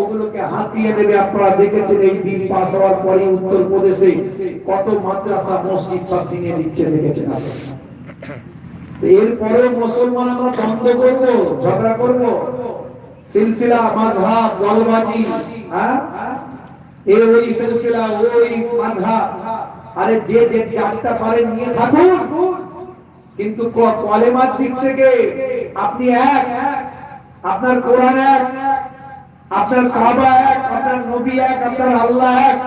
ওগুলোকে হাতিয়ে দেবে আপনারা দেখেছেন এই দিন পাস হওয়ার পরে উত্তর প্রদেশে কত মাদ্রাসা, মসজিদ সব ভেঙে দিচ্ছে, দেখেছেন এরপরে মুসলমান আমরা দ্বন্দ্ব করব, ঝগড়া করব? সিলসিলা দলবাজি হ্যাঁ? এ ওই সিলসিলা, ওই আরে যে যে পারেন, নিয়ে থাকুন। কিন্তু কলেমার দিক থেকে আপনি এক, আপনার কোরআন এক আপনার কাবা এক, আপনার নবী এক, আপনার আল্লাহ এক।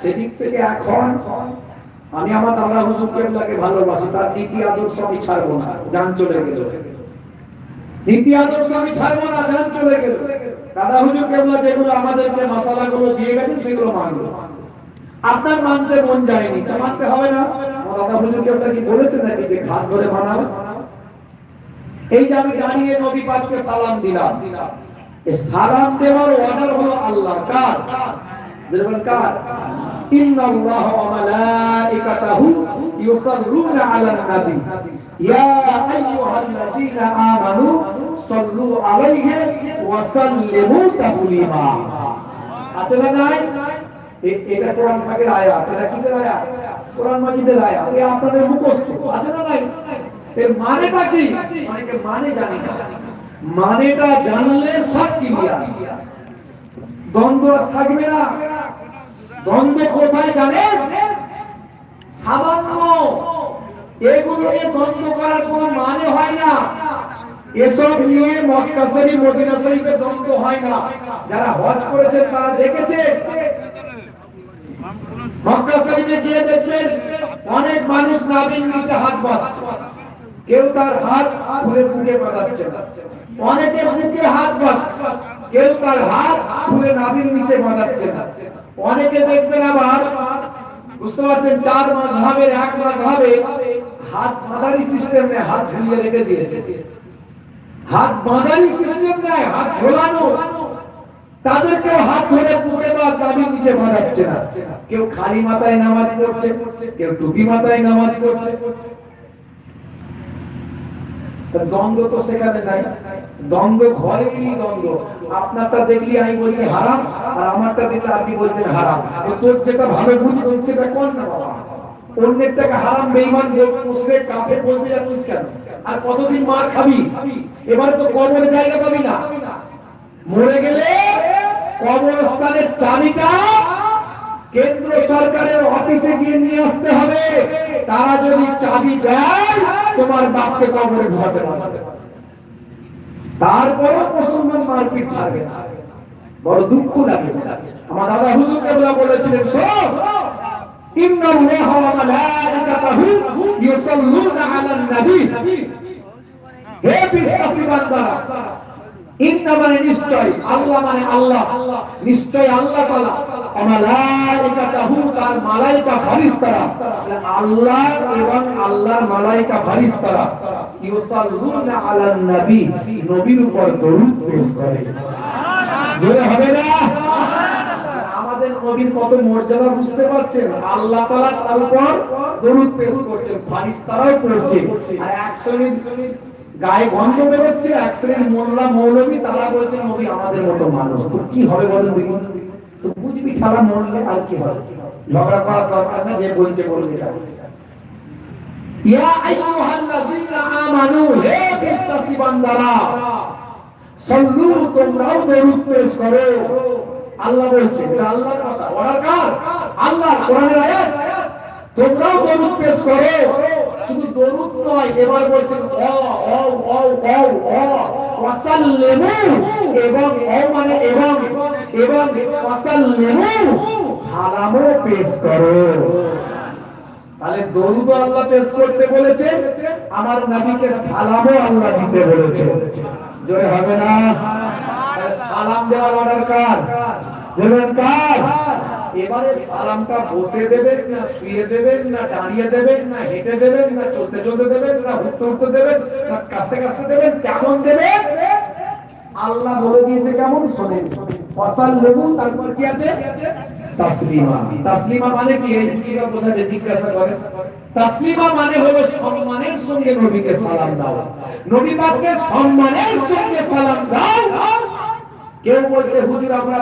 সেদিক থেকে এখন আমি আমার দাদা হুজুর কেবলাকে ভালোবাসি, তার নীতি আদর্শ আমি ছাড়বো না জান চলে গেল। নীতি আদর্শ আমি ছাড়বো না জান চলে গেল। দাদা হুজুর কেবলা যেগুলো আমাদেরকে মশালাগুলো দিয়ে গেছেন সেগুলো মানবো। আপনার মানতে মন যায়নি, তো মানতে হবে না। আমার দাদা হুজুর কেবলা কি বলেছে নাকি যে ঘাট ধরে মানাবে এই যে আমি দাঁড়িয়ে নবী পাককে সালাম দিলাম সালাম দেওয়ার অর্ডার হলো আল্লাহ কার? যেরকম কার? ইন্নাল্লাহ ওয়া মালাইকাতাহু ইউসাল্লুনা আলান নবী। ইয়া আইয়ুহাল্লাযীনা আমানু সাল্লু আলাইহি ওয়া সাল্লিমু তাসলিমা। আছে না নাই? এটা কোরআন পাকের আয়াত এটা কিসের আয়াত কোরআন মাজিদের আয়াত এ আপনাদের মুখস্থ। আছে না নাই? এর মানেটা কি? অনেকে মানে জানি না। মানেটা জানলে সব ক্লিয়ার দ্বন্দ্ব থাকবে না। দ্বন্দ্ব কোথায় জানেন সামান্য এগুলো নিয়ে দ্বন্দ্ব করার কোনো মানে হয় না। এসব নিয়ে মক্কা শরীফ মদিনা শরীফে দ্বন্দ্ব হয় না। যারা হজ করেছেন, তারা দেখেছেন মক্কা শরীফে গিয়ে দেখবেন, অনেক মানুষ নাবির নিচে হাত বাঁধছে। কেউ তার হাত খুলে বুকে বাঁধাচ্ছে অনেকে বুকে হাত বাঁধছে। কেউ তার হাত খুলে নাবির নিচে বাঁধাচ্ছে না। অনেকে দেখবেন আবার, বুঝতে পারছেন, চার এক হাত বাঁধারি সিস্টেম নেই হাত ঝুলিয়ে রেখে দিয়েছে। হাত বাঁধারি সিস্টেম নেই হাত ঝোলানো তাদেরকে হাত ধরে বা দাবির নিচে বাঁধাচ্ছে না। কেউ খালি মাথায় নামাজ পড়ছে, কেউ টুপি মাথায় নামাজ পড়ছে। দ্বন্দ্ব তো সেখানে নাই। দ্বন্দ্ব দ্বন্দ্ব। আপনারটা দেখলি আমি বলছি হারাম, আর আমারটা দেখলে আপনি বলছেন হারাম। তোর যেটা ভালো সেটা কর না বাবা। হারাম বলতে যাচ্ছিস কেন? আর কতদিন মার খাবি? এবারে তো কবরে জায়গা পাবি না। মরে গেলে কবরস্থানের চাবিটা কেন্দ্র সরকারের অফিসে গিয়ে নিয়ে আসতে হবে। তারা যদি চাবি দেয় তোমার বাপকে কবরে ঢোকাতে পারবে তারপরে মুসলমান মারপিট ছাড়বে বড় দুঃখ লাগে। আমার দাদা হুজুর কেবলা বলেছিলেন, শোন মানে নিশ্চয়, আল্লাহ মানে আল্লাহ। নিশ্চয় আল্লাহ তাআলা আমাদের নবীর কত মর্যাদা বুঝতে পারছেন? আল্লাহ তার উপর দরুদ পেশ করছেন করছে আর গায়ে গন্ধ বেরোচ্ছে, এক শ্রেণির মোল্লা মৌলবী, তারা নবী আমাদের মতো মানুষ। তো কি হবে বলেন দেখুন তো বুঝবি ছাড়া মরলে আর কি হবে? ঝগড়া করার দরকার না যে বলছে বললে যাবে ইয়া আইয়ুহাল্লাযীনা আমানু, হে বিশ্বাসী বান্দারা, সল্লু, তোমরাও দরুদ পেশ করো। আল্লাহ বলছে, এটা আল্লাহর কথা অর্ডার কার আল্লাহর কোরআনের আয়াত, তোমরাও দরুদ পেশ করো। শুধু দরুদ নয়, এবার বলছেন, অ অ অ অ অ, ওয়াসাল্লিমু, এবং অ এবং সালামও পেশ করো। তাহলে দরুদ আল্লাহ পেশ করতে বলেছে, আমার নবীকে সালামও আল্লাহ দিতে বলেছে। জোরে হবে না? সালাম দেওয়ার অর্ডার কার? দেবেন কার? এবারে সালামটা বসে দেবেন না, শুয়ে দেবেন না, দাঁড়িয়ে দেবেন না, হেঁটে দেবেন না, চলতে চলতে দেবেন না উঠতে উঠতে দেবেন না কাস্তে কাস্তে দেবেন, কেমন দেবেন? আল্লাহ বলে দিয়েছে কেমন? শোনেন। ফসাল লেবু তারপর কি আছে? তাসলিমা। তাসলিমা মানে কি? এই কি জিজ্ঞাসা করে? তাসলিমা মানে হলো সম্মানের সঙ্গে নবীকে সালাম দাও। নবী পাককে সম্মানের সঙ্গে সালাম দাও। কেউ বলছে, হুজুর আমরা